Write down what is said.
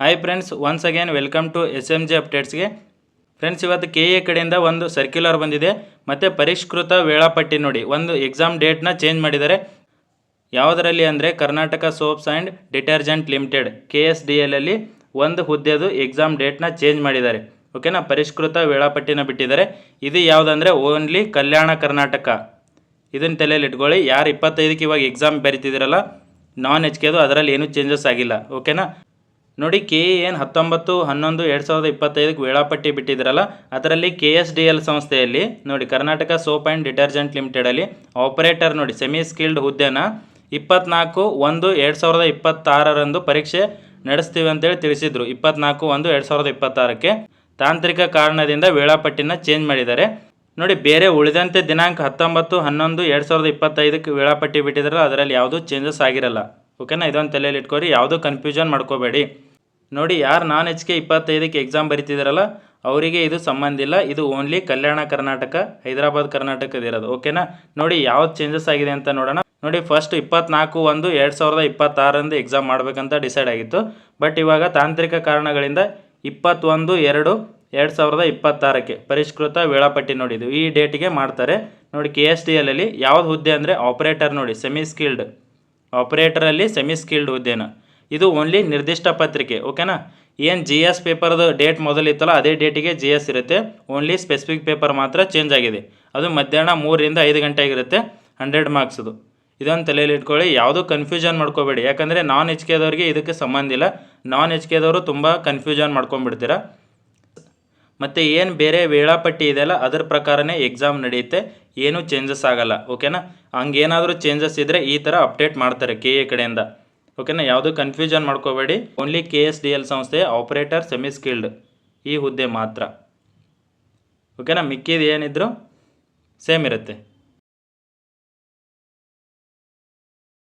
Hi friends once again welcome to S M G ಅಪ್ಡೇಟ್ಸ್ಗೆ friends ಇವತ್ತು K A ಕಡೆಯಿಂದ ಒಂದು circular ಬಂದಿದೆ. ಮತ್ತು ಪರಿಷ್ಕೃತ ವೇಳಾಪಟ್ಟಿ ನೋಡಿ, ಒಂದು ಎಕ್ಸಾಮ್ ಡೇಟ್ನ ಚೇಂಜ್ ಮಾಡಿದ್ದಾರೆ. ಯಾವುದರಲ್ಲಿ ಅಂದರೆ Karnataka soaps and detergent limited K S D L ಒಂದು ಹುದ್ದೆದು ಎಕ್ಸಾಮ್ ಡೇಟ್ನ ಚೇಂಜ್ ಮಾಡಿದ್ದಾರೆ. ಓಕೆನಾ ಪರಿಷ್ಕೃತ ವೇಳಾಪಟ್ಟಿನ ಬಿಟ್ಟಿದ್ದಾರೆ. ಇದು ಯಾವುದಂದರೆ ಓನ್ಲಿ ಕಲ್ಯಾಣ ಕರ್ನಾಟಕ. ಇದನ್ನ ತಲೆಯಲ್ಲಿ ಇಟ್ಕೊಳ್ಳಿ, ಯಾರು ಇಪ್ಪತ್ತೈದಕ್ಕೆ ಇವಾಗ ಎಕ್ಸಾಮ್ ಬರಿತಿದ್ದೀರಲ್ಲ ನಾನ್ ಎಚ್ ಕೆದು ಅದರಲ್ಲಿ ಏನೂ ಚೇಂಜಸ್ ಆಗಿಲ್ಲ. ಓಕೆನಾ ನೋಡಿ ಕೆ ಎನ್ ಹತ್ತೊಂಬತ್ತು, ಹನ್ನೊಂದು, ಎರಡು ಸಾವಿರದ ಇಪ್ಪತ್ತೈದಕ್ಕೆ ವೇಳಾಪಟ್ಟಿ ಬಿಟ್ಟಿದ್ರಲ್ಲ, ಅದರಲ್ಲಿ ಕೆ ಎಸ್ ಡಿ ಎಲ್ ಸಂಸ್ಥೆಯಲ್ಲಿ, ನೋಡಿ ಕರ್ನಾಟಕ ಸೋಪ್ ಆ್ಯಂಡ್ ಡಿಟರ್ಜೆಂಟ್ ಲಿಮಿಟೆಡಲ್ಲಿ ಆಪರೇಟರ್ ನೋಡಿ ಸೆಮಿ ಸ್ಕಿಲ್ಡ್ ಹುದ್ದೆನ ಇಪ್ಪತ್ನಾಲ್ಕು, ಒಂದು, ಎರಡು ಸಾವಿರದ ಇಪ್ಪತ್ತಾರರಂದು ಪರೀಕ್ಷೆ ನಡೆಸ್ತೀವಿ ಅಂತೇಳಿ ತಿಳಿಸಿದ್ರು. ಇಪ್ಪತ್ನಾಲ್ಕು, ಒಂದು, ಎರಡು ಸಾವಿರದ ಇಪ್ಪತ್ತಾರಕ್ಕೆ ತಾಂತ್ರಿಕ ಕಾರಣದಿಂದ ವೇಳಾಪಟ್ಟಿನ ಚೇಂಜ್ ಮಾಡಿದ್ದಾರೆ. ನೋಡಿ ಬೇರೆ ಉಳಿದಂತೆ ದಿನಾಂಕ ಹತ್ತೊಂಬತ್ತು, ಹನ್ನೊಂದು, ಎರಡು ಸಾವಿರದ ಇಪ್ಪತ್ತೈದಕ್ಕೆ ವೇಳಾಪಟ್ಟಿ ಬಿಟ್ಟಿದ್ರಲ್ಲ, ಅದರಲ್ಲಿ ಯಾವುದೂ ಚೇಂಜಸ್ ಆಗಿರಲ್ಲ. ಓಕೆನಾ ಇದೊಂದು ತಲೆಯಲ್ಲಿ ಇಟ್ಕೋರಿ, ಯಾವುದೂ ಕನ್ಫ್ಯೂಷನ್ ಮಾಡ್ಕೋಬೇಡಿ. ನೋಡಿ, ಯಾರು ನಾನ್ ಎಚ್ ಕೆ ಇಪ್ಪತ್ತೈದಕ್ಕೆ ಎಕ್ಸಾಮ್ ಬರಿತಿದ್ದಾರಲ್ಲ ಅವರಿಗೆ ಇದು ಸಂಬಂಧ ಇಲ್ಲ. ಇದು ಓನ್ಲಿ ಕಲ್ಯಾಣ ಕರ್ನಾಟಕ, ಹೈದರಾಬಾದ್ ಕರ್ನಾಟಕದ ಇರೋದು. ಓಕೆನಾ ನೋಡಿ, ಯಾವ್ದು ಚೇಂಜಸ್ ಆಗಿದೆ ಅಂತ ನೋಡೋಣ. ನೋಡಿ ಫಸ್ಟ್ ಇಪ್ಪತ್ನಾಲ್ಕು ಒಂದು ಎರಡು ಸಾವಿರದ ಇಪ್ಪತ್ತಾರಂದು ಎಕ್ಸಾಮ್ ಮಾಡಬೇಕಂತ ಡಿಸೈಡ್ ಆಗಿತ್ತು. ಬಟ್ ಇವಾಗ ತಾಂತ್ರಿಕ ಕಾರಣಗಳಿಂದ ಇಪ್ಪತ್ತೊಂದು ಎರಡು ಎರಡು ಸಾವಿರದ ಇಪ್ಪತ್ತಾರಕ್ಕೆ ಪರಿಷ್ಕೃತ ವೇಳಾಪಟ್ಟಿ ನೋಡಿದ್ದು ಈ ಡೇಟಿಗೆ ಮಾಡ್ತಾರೆ. ನೋಡಿ ಕೆ ಎಸ್ ಡಿ ಎಲ್ಲಲ್ಲಿ ಯಾವ್ದು ಹುದ್ದೆ ಅಂದರೆ ಆಪರೇಟರ್ ನೋಡಿ ಸೆಮಿ ಸ್ಕಿಲ್ಡ್ ಆಪರೇಟರಲ್ಲಿ ಸೆಮಿ ಸ್ಕಿಲ್ಡ್ ಹುದ್ದೆನ. ಇದು ಓನ್ಲಿ ನಿರ್ದಿಷ್ಟ ಪತ್ರಿಕೆ ಓಕೆನಾ ಏನು ಜಿ ಎಸ್ ಪೇಪರ್ದು ಡೇಟ್ ಮೊದಲಿತ್ತಲ್ಲ, ಅದೇ ಡೇಟಿಗೆ ಜಿ ಎಸ್ ಇರುತ್ತೆ. ಓನ್ಲಿ ಸ್ಪೆಸಿಫಿಕ್ ಪೇಪರ್ ಮಾತ್ರ ಚೇಂಜ್ ಆಗಿದೆ. ಅದು ಮಧ್ಯಾಹ್ನ ಮೂರರಿಂದ ಐದು ಗಂಟೆ ಆಗಿರುತ್ತೆ ಹಂಡ್ರೆಡ್ ಮಾರ್ಕ್ಸ್ದು ಇದೊಂದು ತಲೆಯಲ್ಲಿ ಇಟ್ಕೊಳ್ಳಿ, ಯಾವುದೂ ಕನ್ಫ್ಯೂಷನ್ ಮಾಡ್ಕೋಬೇಡಿ. ಯಾಕಂದರೆ ನಾನ್ ಎಚ್ ಕೆದವ್ರಿಗೆ ಇದಕ್ಕೆ ಸಂಬಂಧ ಇಲ್ಲ. ನಾನ್ ಎಚ್ ಕೆದವರು ತುಂಬ ಕನ್ಫ್ಯೂಷನ್ ಮಾಡ್ಕೊಂಡ್ಬಿಡ್ತೀರ. ಮತ್ತು ಏನು ಬೇರೆ ವೇಳಾಪಟ್ಟಿ ಇದೆಯಲ್ಲ, ಅದ್ರ ಪ್ರಕಾರನೇ ಎಕ್ಸಾಮ್ ನಡೆಯುತ್ತೆ. ಏನೂ ಚೇಂಜಸ್ ಆಗಲ್ಲ ಓಕೆನಾ ಹಂಗೇನಾದರೂ ಚೇಂಜಸ್ ಇದ್ದರೆ ಈ ಥರ ಅಪ್ಡೇಟ್ ಮಾಡ್ತಾರೆ ಕೆ ಎ ಕಡೆಯಿಂದ. ಓಕೆನಾ? ಯಾವುದೂ ಕನ್ಫ್ಯೂಷನ್ ಮಾಡ್ಕೋಬೇಡಿ. Only K S D L ಸಂಸ್ಥೆ ಆಪರೇಟರ್ ಸೆಮಿ ಸ್ಕಿಲ್ಡ್ ಈ ಹುದ್ದೆ ಮಾತ್ರ. ಓಕೆನಾ? ಮಿಕ್ಕಿದ ಏನಿದ್ರು ಸೇಮ್ ಇರುತ್ತೆ.